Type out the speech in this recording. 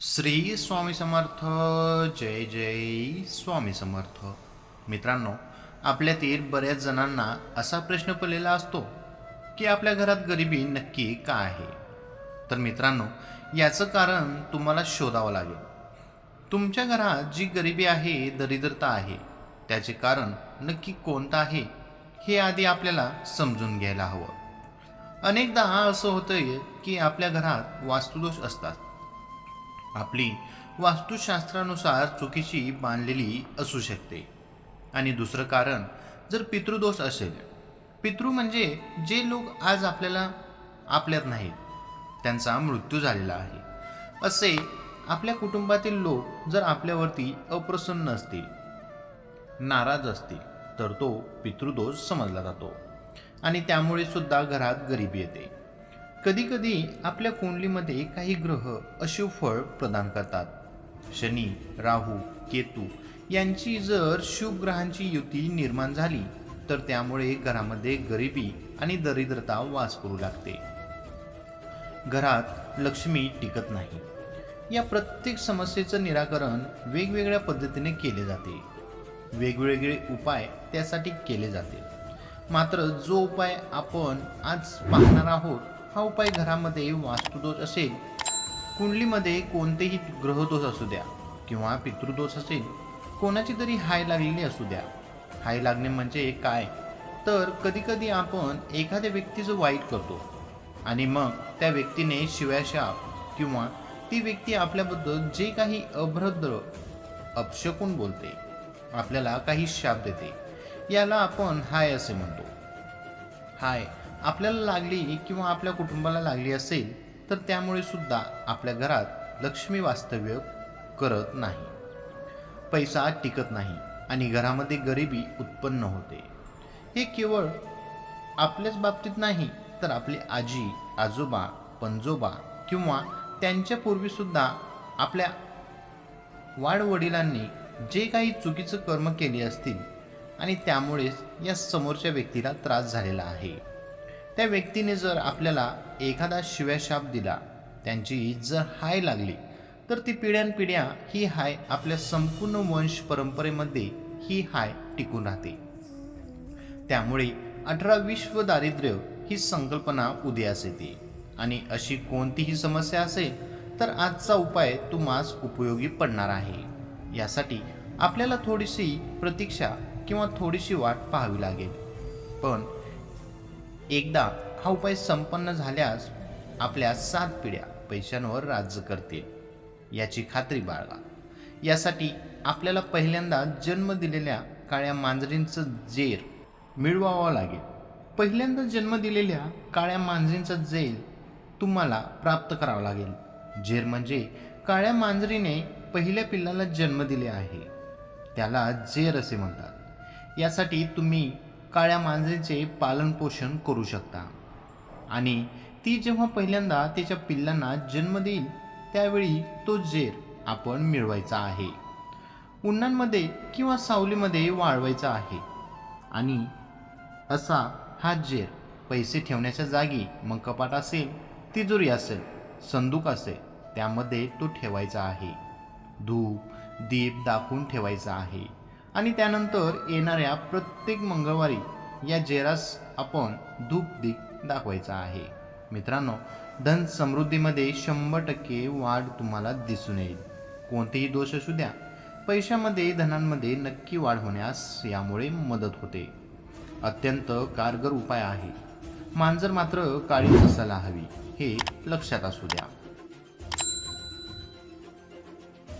श्री स्वामी समर्थ जय जय स्वामी समर्थ. मित्रांनो आपल्यातील बऱ्याच जणांना असा प्रश्न पडलेला असतो की आपल्या घरात गरिबी नक्की का आहे? तर मित्रांनो याचं कारण तुम्हाला शोधावं लागेल. तुमच्या घरात जी गरिबी आहे दरिद्रता आहे त्याचे कारण नक्की कोणतं आहे हे आधी आपल्याला समजून घ्यायला हवं. अनेकदा असं होतं की आपल्या घरात वास्तुदोष असतात. आपली वास्तुशास्त्रानुसार चुकीची बांधलेली असू शकते. आणि दुसरं कारण जर पितृदोष असेल पितृ म्हणजे जे लोक आज आपल्याला आपल्यात नाहीत त्यांचा मृत्यू झालेला आहे. असे आपल्या कुटुंबातील लोक जर आपल्यावरती अप्रसन्न असतील नाराज असतील तर तो पितृदोष समजला जातो. आणि त्यामुळे सुद्धा घरात गरिबी येते. कधीकधी आपल्या कुंडलीमध्ये काही ग्रह अशुभ फळ प्रदान करतात. शनी राहू केतू यांची जर शुभ ग्रहांची युती निर्माण झाली तर त्यामुळे घरामध्ये गरिबी आणि दरिद्रता वास करू लागते. घरात लक्ष्मी टिकत नाही. या प्रत्येक समस्येचं निराकरण वेगवेगळ्या पद्धतीने केले जाते. वेगवेगळे उपाय त्यासाठी केले जाते. मात्र जो उपाय आपण आज पाहणार आहोत हा उपाय घरामध्ये वास्तुदोष असेल कुंडलीमध्ये कोणतेही ग्रहदोष असू द्या किंवा पितृदोष असेल कोणाची तरी हाय लागलेली असू द्या. हाय लागणे म्हणजे काय? तर कधीकधी आपण एखाद्या व्यक्तीचं वाईट करतो आणि मग त्या व्यक्तीने शिव्याशाप किंवा ती व्यक्ती आपल्याबद्दल जे काही अभ्रद्र अपशकून बोलते आपल्याला काही शाप देते याला आपण हाय असे म्हणतो. हाय आपल्याला लागली किंवा आपल्या कुटुंबाला लागली असेल तर त्यामुळे सुद्धा आपल्या घरात लक्ष्मी वास्तव्य करत नाही. पैसा टिकत नाही आणि घरामध्ये गरिबी उत्पन्न होते. हे केवळ आपल्याच बाबतीत नाही तर आपली आजी आजोबा पणजोबा किंवा त्यांच्या पूर्वीसुद्धा आपल्या वाडवडिलांनी जे काही चुकीचं कर्म केले असतील आणि त्यामुळेच या समोरच्या व्यक्तीला त्रास झालेला आहे. त्या व्यक्तीने जर आपल्याला एखादा शिव्याशाप दिला त्यांची जर हाय लागली तर ती पिढ्यानपिढ्या ही हाय आपल्या संपूर्ण वंश परंपरेमध्ये ही हाय टिकून राहते. त्यामुळे अठरा विश्व दारिद्र्य ही संकल्पना उदयास येते. आणि अशी कोणतीही समस्या असेल तर आजचा उपाय तुम्हास उपयोगी पडणार आहे. यासाठी आपल्याला थोडीशी प्रतीक्षा किंवा थोडीशी वाट पाहावी लागेल. पण एकदा हा उपाय संपन्न झाल्यास आपल्या सात पिढ्या पैशांवर राज्य करतील. याची खात्री बाळगा. यासाठी आपल्याला पहिल्यांदा जन्म दिलेल्या काळ्या मांजरींचं जेर मिळवावं लागेल. पहिल्यांदा जन्म दिलेल्या काळ्या मांजरींचं जेल तुम्हाला प्राप्त करावं लागेल. जेर म्हणजे काळ्या मांजरीने पहिल्या पिल्लाला जन्म दिले आहे. त्याला जेर असे म्हणतात. यासाठी तुम्ही काळ्या मांजरीचे पालनपोषण करू शकता. आणि ती जेव्हा पहिल्यांदा त्याच्या पिल्लांना जन्म देईल त्यावेळी तो जेर आपण मिळवायचा आहे. उन्हांमध्ये किंवा सावलीमध्ये वाळवायचा आहे. आणि असा हा जेर पैसे ठेवण्याच्या जागी मग कपाट असेल तिजोरी असेल संदूक असेल त्यामध्ये तो ठेवायचा आहे. धूप दीप दाखवून ठेवायचा आहे. आणि त्यानंतर येणाऱ्या प्रत्येक मंगळवारी या जेरास आपण धूप दीप दाखवायचा आहे. मित्रांनो धन समृद्धीमध्ये शंभर टक्के वाढ तुम्हाला दिसून येईल. कोणतेही दोष असू द्या. पैशामध्ये धनांमध्ये नक्की वाढ होण्यास यामुळे मदत होते. अत्यंत कारगर उपाय आहे. मांजर मात्र काळीच असायला हवी हे लक्षात असू द्या.